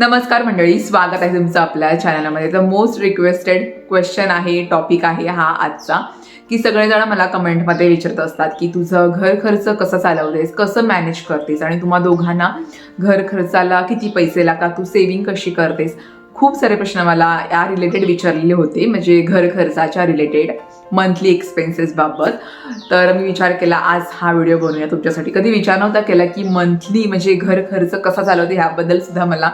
नमस्कार मंडळी स्वागत आहे तुमचं आपल्या चॅनलमध्ये तर मोस्ट रिक्वेस्टेड क्वेश्चन आहे टॉपिक आहे हा आजचा. की सगळेजण मला कमेंटमध्ये विचारत असतात की तुझं घर खर्च कसं चालवतेस कसं मॅनेज करतेस आणि तुम्हा दोघांना घर खर्चाला किती पैसे लागतात तू सेविंग कशी करतेस? खूप सारे प्रश्न मला या रिलेटेड विचारलेले होते. म्हणजे घर खर्चाच्या रिलेटेड मंथली एक्सपेन्सेसबाबत तर मी विचार केला आज हा व्हिडिओ बनवूया तुमच्यासाठी. कधी विचार नव्हता केला की मंथली म्हणजे घर खर्च कसा चालवते ह्याबद्दल सुद्धा मला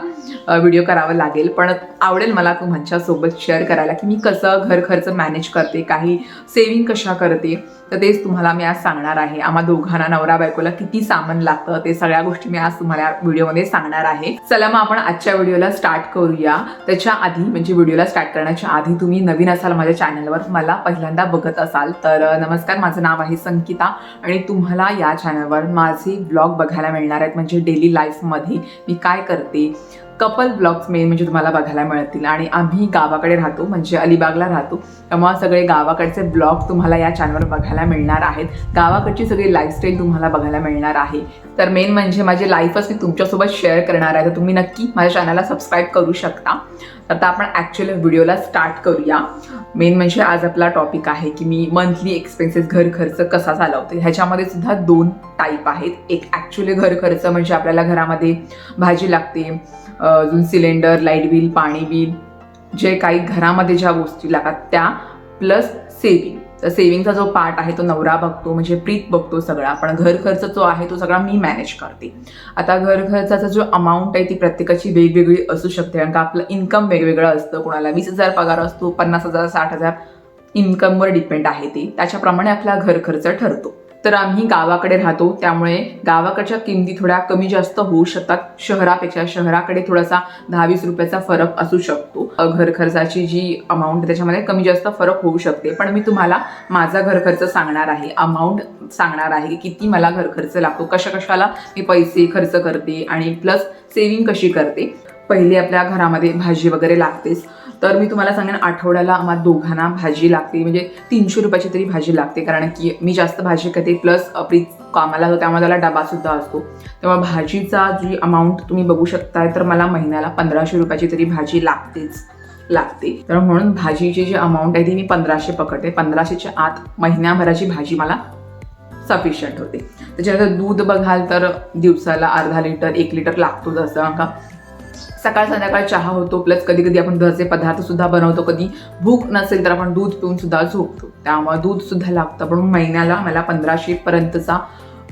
व्हिडिओ करावा लागेल. पण आवडेल मला तुमच्यासोबत शेअर करायला की मी कसं घर खर्च मॅनेज करते काही सेविंग कशा करते. तर तेच तुम्हाला मी आज सांगणार आहे. आम्हा दोघांना नवरा बायकोला किती सामान लागतं ते सगळ्या गोष्टी मी आज तुम्हाला व्हिडिओमध्ये सांगणार आहे. चला मग आपण आजच्या व्हिडिओला स्टार्ट करूया. त्याच्या आधी म्हणजे व्हिडिओला स्टार्ट करण्याच्या आधी तुम्ही नवीन असाल माझ्या चॅनलवर मला पहिल्यांदा बघत असाल तर नमस्कार. माझं नाव आहे संकिता आणि तुम्हाला या चॅनलवर माझे ब्लॉग बघायला मिळणार आहेत. म्हणजे डेली लाईफमध्ये मी काय करते कपल ब्लॉग्स मेन म्हणजे तुम्हाला बघायला मिळतील. आणि आम्ही गावाकडे राहतो म्हणजे अलिबागला राहतो. त्यामुळे सगळे गावाकडचे ब्लॉग तुम्हाला या चॅनलवर बघायला मिळणार आहेत. गावाकडची सगळी लाईफस्टाईल तुम्हाला बघायला मिळणार आहे. तर मेन म्हणजे माझी लाईफच मी तुमच्यासोबत शेअर करणार आहे. तर तुम्ही नक्की माझ्या चॅनलला सबस्क्राईब करू शकता. तर आता आपण ॲक्च्युअली व्हिडिओला स्टार्ट करूया. मेन म्हणजे आज आपला टॉपिक आहे की मी मंथली एक्सपेन्सेस घर खर्च कसा चालवते. ह्याच्यामध्ये सुद्धा दोन टाईप आहेत. एक ॲक्च्युली घर खर्च म्हणजे आपल्याला घरामध्ये भाजी लागते अजून सिलेंडर लाइट बिल पाणी बिल जे काही घरामध्ये ज्या गोष्टी लागतात त्या प्लस सेविंग. तर सेविंगचा जो पार्ट आहे तो नवरा बघतो म्हणजे प्रीत बघतो सगळा. पण घर खर्च जो आहे तो सगळा मी मॅनेज करते. आता घर खर्चाचा जो अमाऊंट आहे ती प्रत्येकाची वेगवेगळी असू शकते. कारण का आपलं इन्कम वेगवेगळं असतं. कोणाला वीस हजार पगार असतो पन्नास हजार साठ हजार इन्कमवर डिपेंड आहे ते. त्याच्याप्रमाणे आपला घर खर्च ठरतो. तर आम्ही गावाकडे राहतो त्यामुळे गावाकडच्या किमती थोड्या कमी जास्त होऊ शकतात. शहरापेक्षा शहराकडे थोडासा दहा वीस रुपयाचा फरक असू शकतो. घर खर्चाची जी अमाऊंट त्याच्यामध्ये कमी जास्त फरक होऊ शकते. पण मी तुम्हाला माझा घर खर्च सांगणार आहे. अमाऊंट सांगणार आहे की किती मला घर खर्च लागतो. कशा कशाला मी पैसे खर्च करते आणि प्लस सेविंग कशी करते. पहिले आपल्या घरामध्ये भाजी वगैरे लागतेच. तर मी तुम्हाला सांगेन आठवड्याला आम्हाला दोघांना भाजी लागते. म्हणजे तीनशे रुपयाची तरी भाजी लागते कारण की मी जास्त भाजी करते प्लस प्लीज कामाला जातो त्यामुळे त्याला डबासुद्धा असतो. तेव्हा भाजीचा जी अमाऊंट तुम्ही बघू शकताय तर मला महिन्याला पंधराशे रुपयाची तरी भाजी लागतेच लागते. तर म्हणून भाजीची जी अमाऊंट आहे ती मी पंधराशे पकडते. पंधराशेच्या आत महिन्याभराची भाजी मला सफिशियंट होते. त्याच्यानंतर दूध बघाल तर दिवसाला अर्धा लिटर एक लिटर लागतो जसं का? सकाळ संध्याकाळ चहा होतो प्लस कधी कधी आपण दुधाचे पदार्थ सुद्धा बनवतो. कधी भूक नसेल तर आपण दूध पिऊन सुद्धा झोपतो. त्यामुळे दूध सुद्धा लागतं. पण महिन्याला मला पंधराशे पर्यंतचा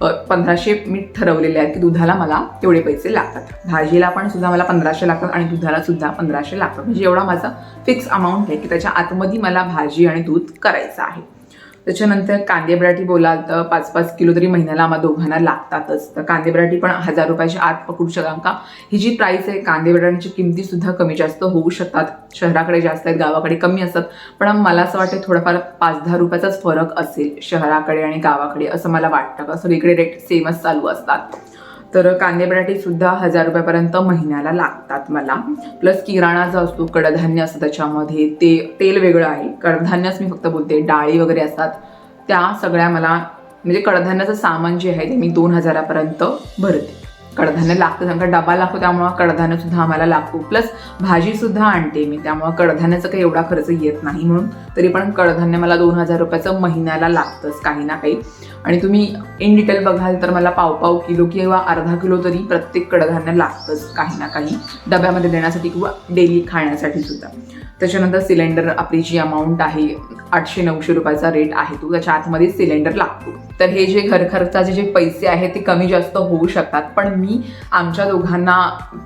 पंधराशे मी ठरवलेले आहेत की दुधाला मला तेवढे पैसे लागतात. भाजीला पण सुद्धा मला पंधराशे लागतात आणि दुधाला सुद्धा पंधराशे लागतात. म्हणजे एवढा माझा फिक्स अमाऊंट आहे की त्याच्या आतमध्ये मला भाजी आणि दूध करायचं आहे. त्याच्यानंतर कांदे बराठी बोलाल तर पाच पाच किलो तरी महिन्याला आम्हा दोघांना लागतातच. तर कांदे बराठी पण हजार रुपयाच्या आत पकडू शकाल का? ही जी प्राईस आहे कांदे बटाट्यांची किमती सुद्धा कमी जास्त होऊ शकतात. शहराकडे जास्त आहेत गावाकडे कमी असतात. पण मला असं वाटतं थोडाफार पाच दहा रुपयाचाच फरक असेल शहराकडे आणि गावाकडे असं मला वाटतं. का सगळीकडे रेट सेमच चालू असतात. तर कांदे बटाटे सुद्धा हजार रुपयापर्यंत महिन्याला लागतात मला. प्लस किराणा जो असतो कडधान्य असतं त्याच्यामध्ये ते तेल वेगळं आहे. कडधान्यच मी फक्त बोलते. डाळी वगैरे असतात त्या सगळ्या मला म्हणजे कडधान्याचं सामान जे आहे ते मी दोन हजारापर्यंत भरते. कडधान्य लागतं कारण डबा लागतो त्यामुळं कडधान्य सुद्धा आम्हाला लागतो. प्लस भाजी सुद्धा आणते मी त्यामुळं कडधान्याचा काही एवढा खर्च येत नाही म्हणून. तरी पण कडधान्य मला दोन हजार रुपयाचं महिन्याला लागतंच काही ना काही. आणि तुम्ही इन डिटेल बघाल तर मला पाव पाव किलो किंवा अर्धा किलो तरी प्रत्येक कडधान्य लागतंच काही ना काही डब्यामध्ये देण्यासाठी किंवा डेली खाण्यासाठी सुद्धा. त्याच्यानंतर सिलेंडर आपली जी अमाऊंट आहे आठशे नऊशे रुपयाचा रेट आहे तो त्याच्या आतमध्ये सिलेंडर लागतो. तर हे जे घरखर्चाचे जे पैसे आहेत ते कमी जास्त होऊ शकतात पण मी आमच्या दोघांना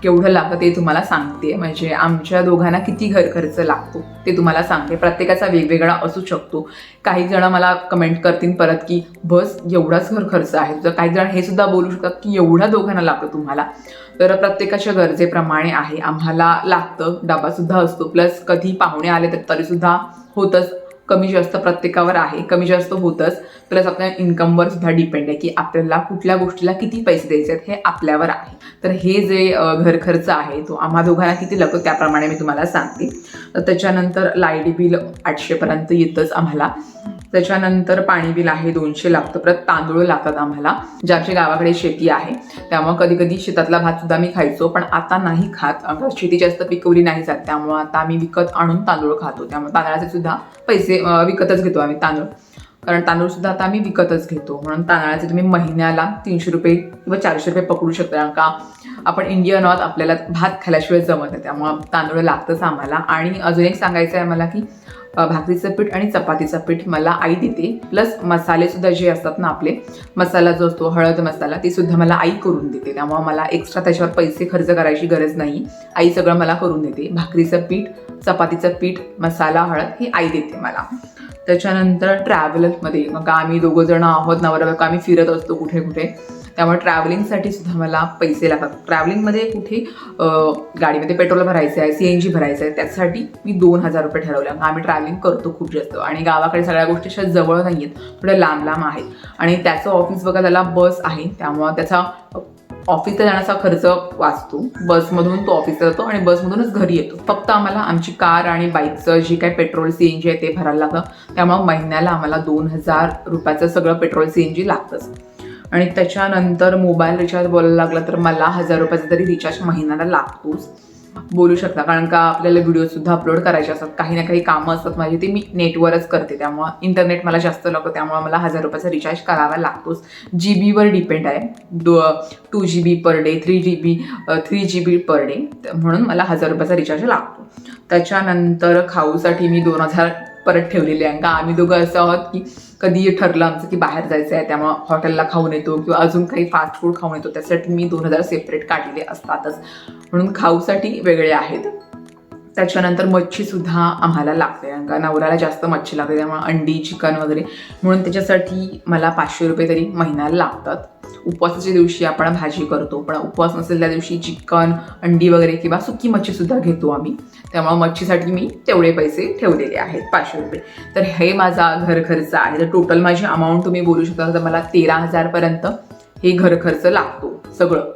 केवढं लागतं ते तुम्हाला सांगते. म्हणजे आमच्या दोघांना किती घर खर्च लागतो ते तुम्हाला सांगते. प्रत्येकाचा वेगवेगळा असू शकतो. काही जण मला कमेंट करतील परत की बस एवढाच घर खर्च आहे. तर काही जण हे सुद्धा बोलू शकतात की एवढा दोघांना लागतं तुम्हाला. तर प्रत्येकाच्या गरजेप्रमाणे आहे. आम्हाला लागतं. डबासुद्धा असतो. प्लस कधी पाहुणे आले तर तरीसुद्धा होतंच. कमी जास्त प्रत्येकावर आहे कमी जास्त होतंच. प्लस आपल्या इन्कमवर सुद्धा डिपेंड आहे की आपल्याला कुठल्या गोष्टीला किती पैसे द्यायचे आहेत हे आपल्यावर आहे. तर हे जे घर खर्च आहे तो आम्हा दोघांना किती लागतो त्याप्रमाणे मी तुम्हाला सांगते. तर त्याच्यानंतर लाइट बिल आठशेपर्यंत येतंच आम्हाला. त्याच्यानंतर पाणी बिल आहे दोनशे लागतं परत तांदूळ लागतात आम्हाला ज्याची गावाकडे शेती आहे. त्यामुळे कधी कधी शेतातला भात सुद्धा मी खायचो पण आता नाही खात. शेती जास्त पिकवली नाही जात त्यामुळं आता आम्ही विकत आणून तांदूळ खातो. त्यामुळे तांदळाचे सुद्धा पैसे अं, विकतच घेतो आम्ही तांदूळ. कारण तांदूळ सुद्धा आता आम्ही विकतच घेतो. म्हणून तांदळाचे तुम्ही महिन्याला तीनशे रुपये किंवा चारशे रुपये पकडू शकता. कारण का आपण इंडियन आहोत आपल्याला भात खाल्याशिवाय जमत नाही. त्यामुळं तांदूळ लागतंच आम्हाला. आणि अजून एक सांगायचं आहे मला की भाकरीचं पीठ आणि चपातीचं पीठ मला आई देते. प्लस मसालेसुद्धा जे असतात ना आपले मसाला जो असतो हळद मसाला ते सुद्धा मला आई करून देते. त्यामुळं मला एक्स्ट्रा त्याच्यावर पैसे खर्च करायची गरज नाही. आई सगळं मला करून देते. भाकरीचं पीठ चपातीचं पीठ मसाला हळद हे आई देते मला. त्याच्यानंतर ट्रॅव्हलमध्ये मग आम्ही दोघं जण आहोत नवरा बायको आम्ही फिरत असतो कुठे कुठे. त्यामुळे ट्रॅव्हलिंगसाठी सुद्धा मला पैसे लागतात. ट्रॅव्हलिंगमध्ये कुठे गाडीमध्ये पेट्रोल भरायचं आहे सी एन जी भरायचं आहे त्यासाठी मी दोन हजार रुपये ठरवले. आम्ही ट्रॅव्हलिंग करतो खूप जास्त. आणि गावाकडे सगळ्या गोष्टी अशा जवळ नाही आहेत थोड्या लांब लांब आहेत. आणि त्याचं ऑफिस बघा त्याला बस आहे. त्यामुळं त्याचा ऑफिसला जाण्याचा खर्च वाचतो. बसमधून तो ऑफिसला जातो आणि बसमधूनच घरी येतो. फक्त आम्हाला आमची कार आणि बाईकचं जे काही पेट्रोल सी एन जी आहे ते भरायला लागतं. त्यामुळे महिन्याला आम्हाला दोन हजार रुपयाचं सगळं पेट्रोल सी एन जी लागतंच. आणि त्याच्यानंतर मोबाईल रिचार्ज बोलायला लागलं तर मला हजार रुपयाचा तरी रिचार्ज महिन्याला लागतोच. बोलू शकता. कारण का आपल्याला व्हिडिओ सुद्धा अपलोड करायचे असतात. काही ना काही कामं असतात. माझी ते मी नेटवरच करते. त्यामुळं इंटरनेट मला जास्त लागतं त्यामुळे मला हजार रुपयाचा रिचार्ज करावा लागतोच. जी बीवर डिपेंड आहे. दो two G B per day three G B three G B per day म्हणून मला हजार रुपयाचा रिचार्ज लागतो. त्याच्यानंतर खाऊसाठी मी दोन हजार परत ठेवलेले आहे. का आम्ही दोघं असं आहोत की कधी ठरलं आमचं की बाहेर जायचं आहे त्यामुळं हॉटेलला खाऊन येतो किंवा अजून काही फास्ट फूड खाऊन येतो. त्यासाठी मी दोन हजार सेपरेट काढलेले असतातच. म्हणून खाऊसाठी वेगळे आहेत. त्याच्यानंतर मच्छीसुद्धा आम्हाला लागते. कारण का नवऱ्याला जास्त मच्छी लागते त्यामुळे अंडी चिकन वगैरे. म्हणून त्याच्यासाठी मला पाचशे रुपये तरी महिन्याला लागतात. उपवासाच्या दिवशी आपण भाजी करतो पण उपवास नसेल त्या दिवशी चिकन अंडी वगैरे किंवा सुकी मच्छीसुद्धा घेतो आम्ही. त्यामुळे मच्छीसाठी मी तेवढे पैसे ठेवलेले आहेत पाचशे रुपये. तर हे माझा घर खर्च आहे. तर टोटल माझी अमाऊंट तुम्ही बोलू शकता तर मला तेरा हजारपर्यंत हे घर खर्च लागतो सगळं.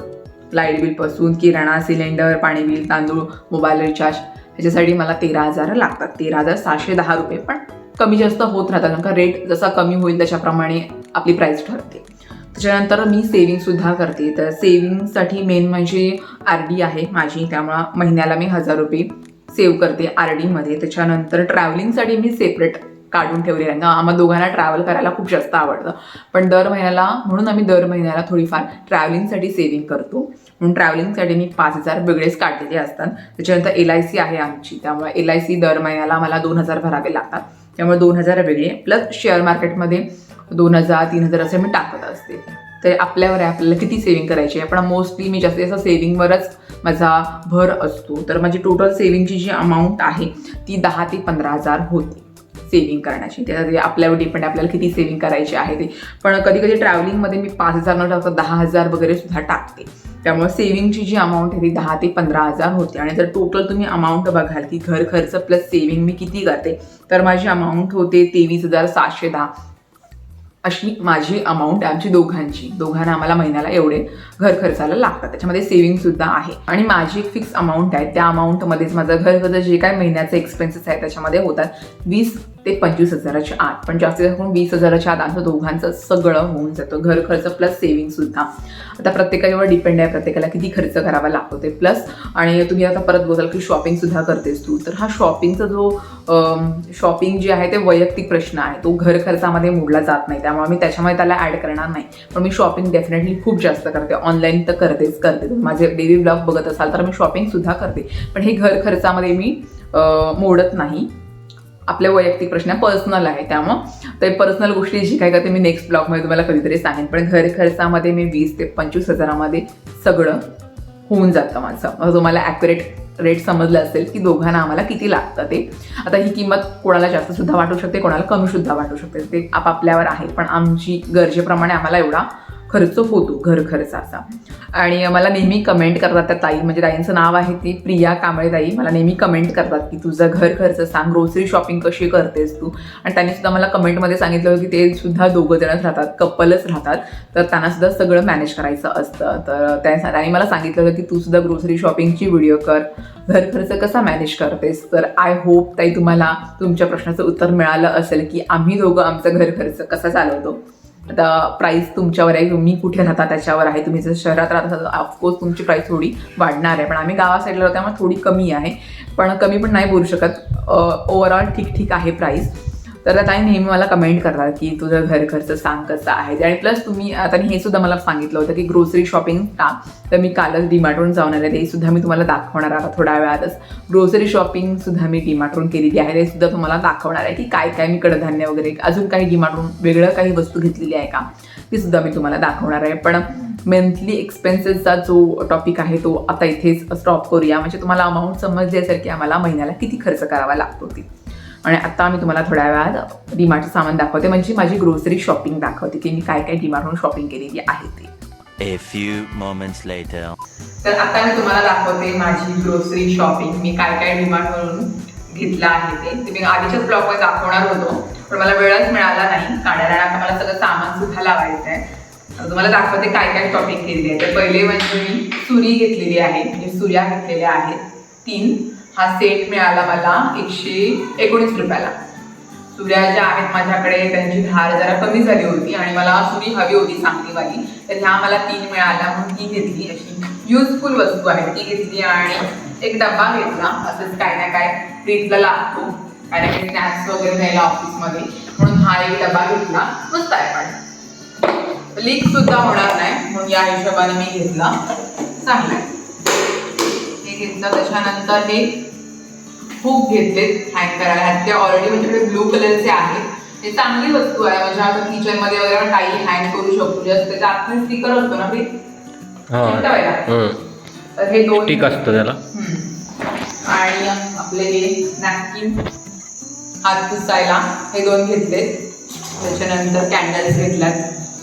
लाइट बिलपासून किराणा सिलेंडर पाणी बिल तांदूळ मोबाईल रिचार्ज ह्याच्यासाठी मला तेरा हजार लागतात. तेरा हजार सहाशे दहा रुपये पण कमी जास्त होत राहतात कारण का रेट जसा कमी होईल त्याच्याप्रमाणे आपली प्राईस ठरते. त्याच्यानंतर मी सेविंगसुद्धा करते. तर सेविंगसाठी मेन म्हणजे आर डी आहे माझी. त्यामुळं महिन्याला मी हजार रुपये सेव्ह करते आर डीमध्ये त्याच्यानंतर ट्रॅव्हलिंगसाठी मी सेपरेट काढून ठेवलेलं आहे. ना आम्हा दोघांना ट्रॅव्हल करायला खूप जास्त आवडतं. पण दर महिन्याला म्हणून आम्ही दर महिन्याला थोडीफार ट्रॅव्हलिंगसाठी सेव्हिंग करतो. म्हणून ट्रॅव्हलिंगसाठी मी पाच हजार वेगळेच काढलेले असतात. त्याच्यानंतर एल आय सी आहे आमची. त्यामुळे एल आय सी दर महिन्याला मला दोन हजार भरावे लागतात. त्यामुळे दोन हजार वेगळे. प्लस शेअर मार्केटमध्ये दोन हजार तीन हजार असे मी टाकत असते. तर आपल्यावर आहे आपल्याला किती सेव्हिंग करायची आहे? पण मोस्टली मी जास्तीत जास्त सेव्हिंगवरच माझा भर असतो. तर माझी टोटल सेव्हिंगची जी अमाऊंट आहे ती दहा ते पंधरा हजार होते सेव्हिंग करण्याची. त्यासाठी आपल्यावर डिपेंड आपल्याला किती सेव्हिंग करायची आहे ते. पण कधी कधी ट्रॅव्हलिंगमध्ये मी पाच हजार न टाकता दहा हजार वगैरे सुद्धा टाकते. त्यामुळे सेव्हिंगची जी अमाऊंट आहे ती दहा ते पंधरा हजार होते. आणि जर टोटल तुम्ही अमाऊंट बघाल की घर खर्च प्लस सेव्हिंग मी किती करते तर माझी अमाऊंट होते तेवीस हजार सातशे दहा. अशी माझी अमाऊंट आहे आमची दोघांची. दोघांना आम्हाला महिन्याला एवढे घर खर्चाला लागतात. त्याच्यामध्ये सेव्हिंग सुद्धा आहे. आणि माझी एक फिक्स अमाऊंट आहे. त्या अमाऊंटमध्येच माझं घर खर्च जे काय महिन्याचे एक्सपेन्सेस आहेत त्याच्यामध्ये होतात वीस ते पंचवीस हजाराच्या आत. पण जास्तीत जास्त करून वीस हजाराच्या आत आमचं दोघांचं सगळं होऊन जातं. घर खर्च प्लस सेव्हिंग सुद्धा. आता प्रत्येकावर डिपेंड आहे. प्रत्येकाला किती खर्च करावा लागतो ते प्लस आणि तुम्ही आता परत बोलाल की शॉपिंग सुद्धा करतेस तू. तर हा शॉपिंगचा जो शॉपिंग जे आहे ते वैयक्तिक प्रश्न आहे. तो घर खर्चामध्ये मोडला जात नाही. त्यामुळे मी त्याच्यामध्ये त्याला ॲड करणार नाही. पण मी शॉपिंग डेफिनेटली खूप जास्त करते. ऑनलाईन तर करतेच करते. माझे डेली ब्लॉग बघत असाल तर मी शॉपिंगसुद्धा करते. पण हे घर खर्चामध्ये मी मोडत नाही. आपले वैयक्तिक प्रश्न पर्सनल आहे. त्यामुळं ते पर्सनल गोष्टी जी काय करते मी नेक्स्ट ब्लॉगमध्ये तुम्हाला कधीतरी सांगेन. पण घर खर्चामध्ये मी वीस ते पंचवीस हजारामध्ये सगळं होऊन जातं माझं तुम्हाला ॲक्युरेट रेट समजलं असेल की दोघांना आम्हाला किती लागतं ते. आता ही किंमत कोणाला जास्त सुद्धा वाटू शकते कोणाला कमी सुद्धा वाटू शकते. ते आपापल्यावर आहे पण आमची गरजेप्रमाणे आम्हाला एवढा खर्च होतो घर खर्चाचा. आणि मला नेहमी कमेंट करतात त्या ताई म्हणजे ताईंचं नाव आहे ती प्रिया कांबळे ताई. मला नेहमी कमेंट करतात की तुझं घर खर्च सांग ग्रोसरी शॉपिंग कशी करतेस तू? आणि त्यांनी सुद्धा मला कमेंटमध्ये सांगितलं होतं की ते सुद्धा दोघं जणच राहतात कपलच राहतात. तर त्यांना सुद्धा सगळं मॅनेज करायचं असतं. तर त्यांनी मला सांगितलं होतं की तू सुद्धा ग्रोसरी शॉपिंगची व्हिडिओ कर. घर खर्च कसा मॅनेज करतेस? तर आय होप ताई तुम्हाला तुमच्या प्रश्नाचं उत्तर मिळालं असेल की आम्ही दोघं आमचा घर खर्च कसा चालवतो? आता प्राईस तुमच्यावर आहे तुम्ही कुठे राहता त्याच्यावर आहे. तुम्ही जर शहरात राहत असाल तर ऑफकोर्स तुमची प्राईस थोडी वाढणार आहे. पण आम्ही गावा साईडला राहतो त्यामुळे थोडी कमी आहे. पण कमी पण नाही बोलू शकत. ओवरऑल ठीक ठीक आहे प्राईस तर आता नेहमी मला कमेंट करतात की तुझं घर खर्च सांग कसं आहे? आणि प्लस तुम्ही आता हे सुद्धा मला सांगितलं होतं की ग्रोसरी शॉपिंग टाक तर मी कालच डीमार्टवरून जाऊन आले. ते सुद्धा मी तुम्हाला दाखवणार आहे आता थोड्या वेळातच. ग्रोसरी शॉपिंग सुद्धा मी डीमार्टवरून केलेली आहे. ते सुद्धा तुम्हाला दाखवणार आहे की काय काय मी कडधान्य वगैरे अजून काही डीमार्टवरून वेगळं काही वस्तू घेतलेली आहे का? ती सुद्धा मी तुम्हाला दाखवणार आहे. पण मंथली एक्सपेन्सेसचा जो टॉपिक आहे तो आता इथेच स्टॉप करूया. म्हणजे तुम्हाला अमाऊंट समजल्यासारखी आम्हाला महिन्याला किती खर्च करावा लागतो ती. आणि आता मी तुम्हाला थोड्या वेळात डीमार्टचं सामान दाखवते. म्हणजे माझी ग्रोसरी शॉपिंग दाखवते की मी काय काय डीमार्टवरून शॉपिंग केलेली आहे ते. A few moments later. तर आता मी तुम्हाला दाखवते माझी ग्रोसरी शॉपिंग मी काय काय डीमार्टवरून घेतलं आहे ते. ते मी आधीच्याच ब्लॉगमध्ये दाखवणार होतो पण मला वेळच मिळाला नाही. काढायला आता मला सगळं सामान सुद्धा लावायचं आहे. तुम्हाला दाखवते काय काय शॉपिंग केलेली आहे. तर पहिले म्हणजे मी सुरी घेतलेली आहे. म्हणजे सुऱ्या घेतलेल्या आहेत. तीन. हा सेट मिळाला मला एकशे एकोणीस रुपयाला. सुऱ्या ज्या आहेत माझ्याकडे त्यांची धार जरा कमी झाली होती आणि मला सुरी हवी होती चांगलीवाली तर ह्या मला तीन मिळाल्या म्हणून ती घेतली. अशी युजफुल वस्तू आहे. ती घेतली आणि एक डब्बा घेतला. असंच काय ना काय ट्रीटला लागतो. काय ना काही स्नॅक्स वगैरे न्यायला ऑफिसमध्ये म्हणून हा एक डबा घेतला. मस्त आहे पण. लीक सुद्धा होणार नाही. म्हणून या हिशोबाने मी घेतला. चांगला आहे. घेतलं त्याच्यानंतर हे खूप घेतले हँग करायला. ह्यातले ऑलरेडी माझ्याकडे ब्लू कलरचे आहेत. हे चांगली वस्तू आहे. म्हणजे आपण किचनमध्ये वगैरे आपण काही हँग करू शकतो. जस्ट त्याचा आतमध्ये स्टिकर असतो ना ते. हा. हे दोन टिक असतं त्याला. आणि आपले हे नॅपकिन हात पुसायला हे दोन घेतले त्याच्यानंतर कॅन्डल्स घेतल्यात.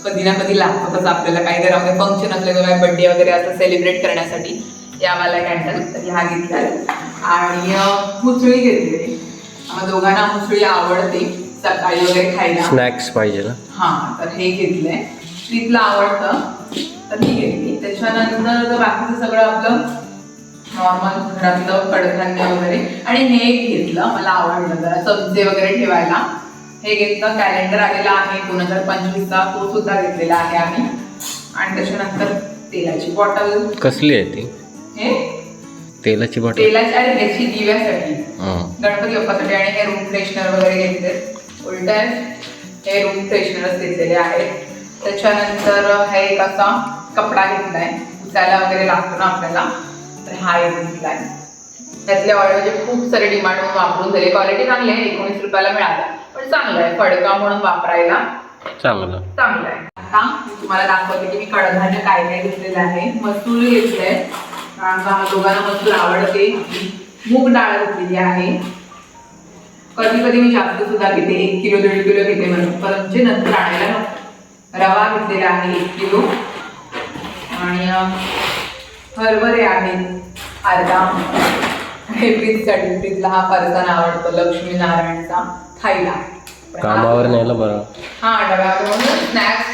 कधी ना कधी लागतातच आपल्याला काही घरामध्ये फंक्शन असले किंवा बर्थडे वगैरे असं सेलिब्रेट करण्यासाठी. यावाला कॅन्डल तर ह्या घेतल्या. आणि मुसळी घेतली. दोघांना मुसळी आवडते. सकाळी वगैरे खायला. स्नॅक्स पाहिजे हा तर हे घेतलंय. श्रीतला आवडतं तर ही घेतली. त्याच्यानंतर बाकीचं सगळं आपलं नॉर्मल घरातलं कडधान्य वगैरे. आणि हे एक घेतलं मला आवडलं जरा चमचे वगैरे ठेवायला. हे घेतलं कॅलेंडर आलेला आहे दोन हजार पंचवीसचा. तो सुद्धा घेतलेला आहे आम्ही. आणि त्याच्यानंतर तेलाची बॉटल कसली आहे ती? तेलाची बॉटल. तेलाची आणि ह्याची दिव्यासाठी. गणपती बाप्पासाठी आणि हे रूम फ्रेशनर वगैरे घेतले उलट हे रूम फ्रेशनरच घेतलेले आहेत. त्याच्यानंतर हा एक असा कपडा घेतलाय. पुसायला वगैरे लागतो ना आपल्याला. तर हा एक घेतलाय. त्यातले ऑर्डर म्हणजे खूप सारे डिमांड म्हणून वापरून झाले क्वालिटी चांगली आहे. एकोणीस रुपयाला मिळाला. पण चांगलं आहे. फडका म्हणून वापरायला चांगलं. चांगलं आहे. आता तुम्हाला दाखवते की मी कडधान्य काय काय घेतलेलं आहे. मसूर घेतलंय. का दोघांना मसूर आवडते मूग डाळ घेतलेली आहे. कधी कधी मी जास्त सुद्धा घेते. एक किलो दीड किलो घेते म्हणून. परंतु नंतर आणायला. रवा घेतलेला आहे एक किलो. आणि हरभरे आहेत अर्धा. हे प्रीतसाठी प्रीतला हा फरसाण आवडतो लक्ष्मी नारायणचा खायला कामावर न्यायला बरं. हा डब्यावर म्हणून स्नॅक्स.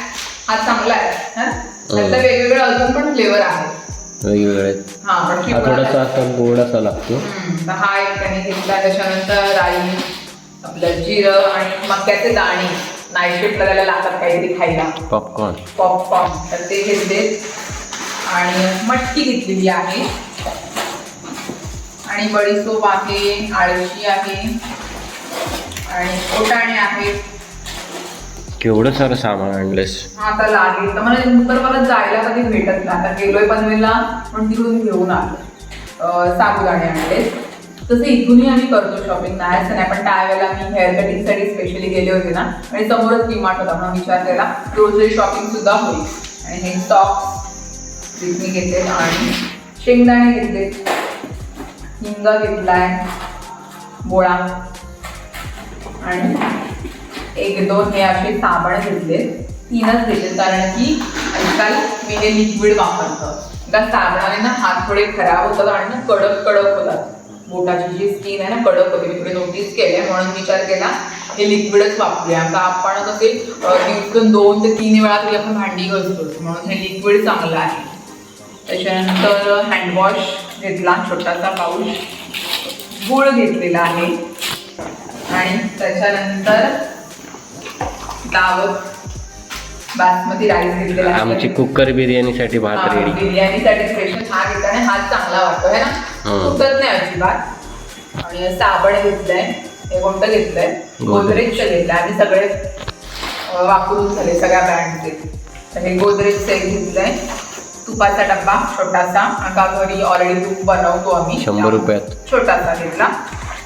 हा चांगला आहे. वेगवेगळे अजून पण फ्लेवर आहे. वेगवेगळे हा पण हा थोडासा असा गोड असा लागतो. हम्म, तर हा एक त्याने घेतला. त्याच्यानंतर राई आपलं जिरं आणि मक्याचे दाणे. नाईट शिफ्टला त्याला लागतात काहीतरी खायला. पॉपकॉर्न पॉपकॉर्न तर ते घेतले. आणि मटकी घेतलेली आहे. आणि बडीसोप आहे आळशी आहे. आणि ओटाणे आहेत. केवढं सारं सामान आणलंस आता लागेल. तर मला नंतर मला जायला कधी भेटत नाही. आता गेलोय पनवेलला पण तिकडून घेऊन आलो. साबुदाणे आणले. तसं इथूनही आम्ही करतो शॉपिंग नाही असं नाही पण त्यावेळेला मी हेअर कटिंगसाठी स्पेशली गेले होते ना. आणि समोरच डिमार्ट होता म्हणून विचार केला. ग्रोसरी शॉपिंग सुद्धा होईल. आणि हे स्टॉक्स मी घेतले आणि शेंगदाणे घेतले. हिंग घेतलाय. बोळा. आणि एक दोन हे असे साबण घेतले तीनच घेतले कारण की आजकाल मी हे लिक्विड वापरतो. का साबणाने ना हात थोडे खराब होतात आणि ना कडक कडक होतात. बोटाची जी स्किन आहे ना कडक होते. मी थोडी नोटीस केले म्हणून विचार केला हे लिक्विडच वापरूया. आता आपण कसे अं, दिवसातून दोन ते तीन वेळा तरी आपण भांडी घालतो म्हणून हे लिक्विड चांगलं आहे. त्याच्यानंतर हँडवॉश घेतला छोटासा पाऊच गुळ घेतलेला आहे. आणि त्याच्यानंतर दावत बासमती राईस घेतलेला आहे. आमची कुकर बिर्याणीसाठी भात हा, रेडी बिर्याणीसाठी स्पेशल हा घेतला आणि हात चांगला वाटतो है ना? हं. सुचत नाही अजिबात. आणि साबण घेतलंय हे कोणतं घेतलंय? गोदरेज. गोदरेजचं घेतलंय. आम्ही सगळे अं, वापरून झाले सगळ्या ब्रँडचे. तर हे गोदरेजचं एक घेतलंय. तुपाचा डब्बा छोटासा. आता घरी ऑलरेडी तूप बनवतो आम्ही. शंभर रुपयात. छोटासा घेतला.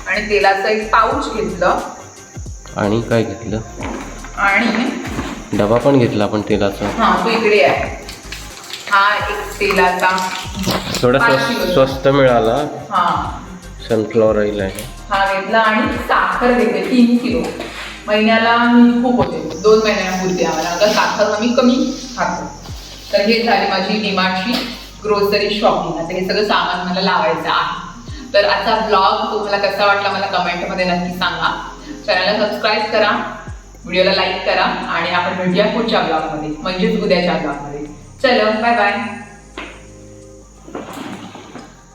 आणि तेलाचं एक पाऊच घेतलं. आणि काय घेतलं? आणि? डबा पण घेतला आपण तेलाचा. हा तो इकडे आहे. हा एक तेलाचा. थोडा स्वस्त. स्वस्त मिळाला. हा. सनफ्लॉवर ऑइल आहे. हा घेतला आणि साखर घेतली तीन किलो. महिन्याला मी खूप होते. दोन महिन्यांपुरते आम्हाला. आता साखर आम्ही कमी खातो. तर हे झाली माझी डिमार्टची ग्रोसरी शॉपिंग आता हे सगळं सामान मला लावायचं आहे. तर आजचा ब्लॉग तुम्हाला कसा वाटला मला कमेंटमध्ये नक्की सांगा. चॅनलला सबस्क्राईब करा व्हिडिओला लाईक करा आणि आपण भेटूया पुढच्या ब्लॉगमध्ये म्हणजेच उद्याच्या ब्लॉगमध्ये चलो बाय बाय